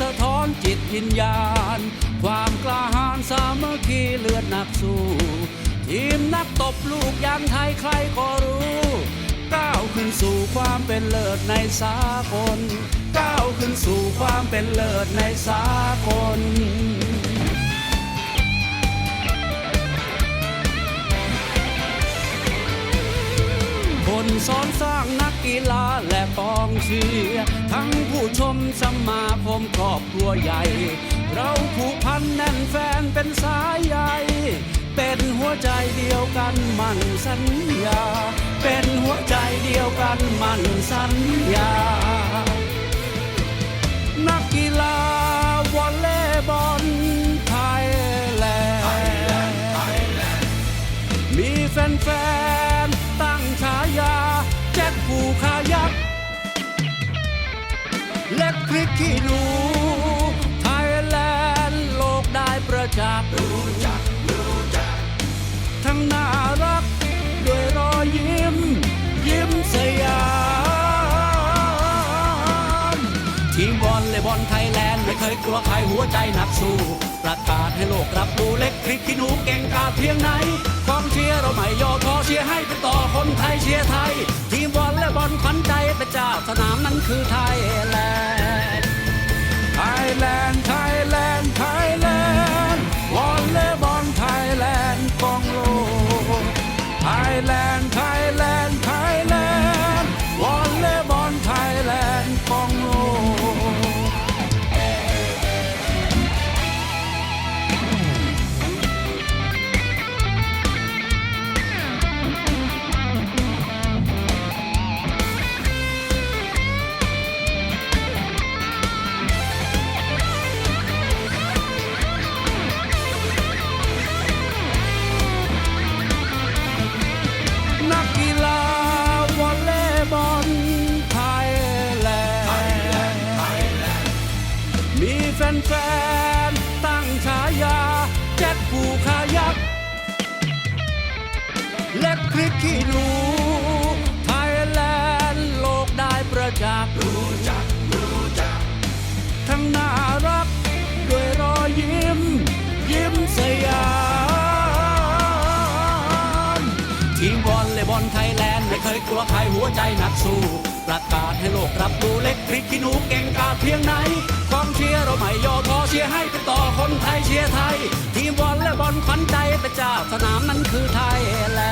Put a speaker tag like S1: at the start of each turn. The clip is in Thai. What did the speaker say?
S1: สะท้อนจิตวิญญาณ ความกล้าหาญสามัคคีเลือดนักสู้ ทีมนักตบลูกยางไทยใครก็รู้ก้าวขึ้นสู่ความเป็นเลิศในสากลก้าวขึ้นสู่ความเป็นเลิศในสากล สอนสร้างนักกีฬาและกองเชียร์ทั้งผู้ชมสมาคมครอบครัวใหญ่ เราผูกพันแน่นแฟนเป็นสายใยเป็นหัวใจเดียวกันมันสัญญา เป็นหัวใจเดียวกันมันสัญญา เล็กพริกขี้หนู ไทยแลนด์โลกได้ประจักษ์รู้จักรู้จัก ทั้งน่ารักด้วยรอยยิ้ม ยิ้มสยามทีมวอลเลย์บอลไทยแลนด์ไม่เคยกลัวใครหัวใจนักสู้ประกาศให้โลกรับรู้เล็กพริกขี้หนูเก่งกาเพียงไหนกองเชียร์เราไม่ย่อท้อเชียร์ให้เป็นต่อคนไทยเชียร์ไทย ทีมวอลเลย์บอลขวัญใจป็นเจ้าสนามนั้นคือไทย ขี้หนูไทยแลนด์โลกได้ประจักษ์รู้จัก รู้จัก ทั้งน่ารัก ด้วยรอยยิ้ม ยิ้มสยามทีมวอลเลย์บอลไทยแลนด์ ไม่เคยกลัวใครหัวใจนักสู้ ประกาศให้โลกรับรู้เล็กพริกขี้หนูเก่งกาจเพียงไหนกองเชียร์เราไม่ย่อท้อเชียร์ให้เป็นต่อคนไทยเชียร์ไทย ทีมวอลเลย์บอลขวัญใจเป็นจ้าสนามนั้นคือไทยแลนด์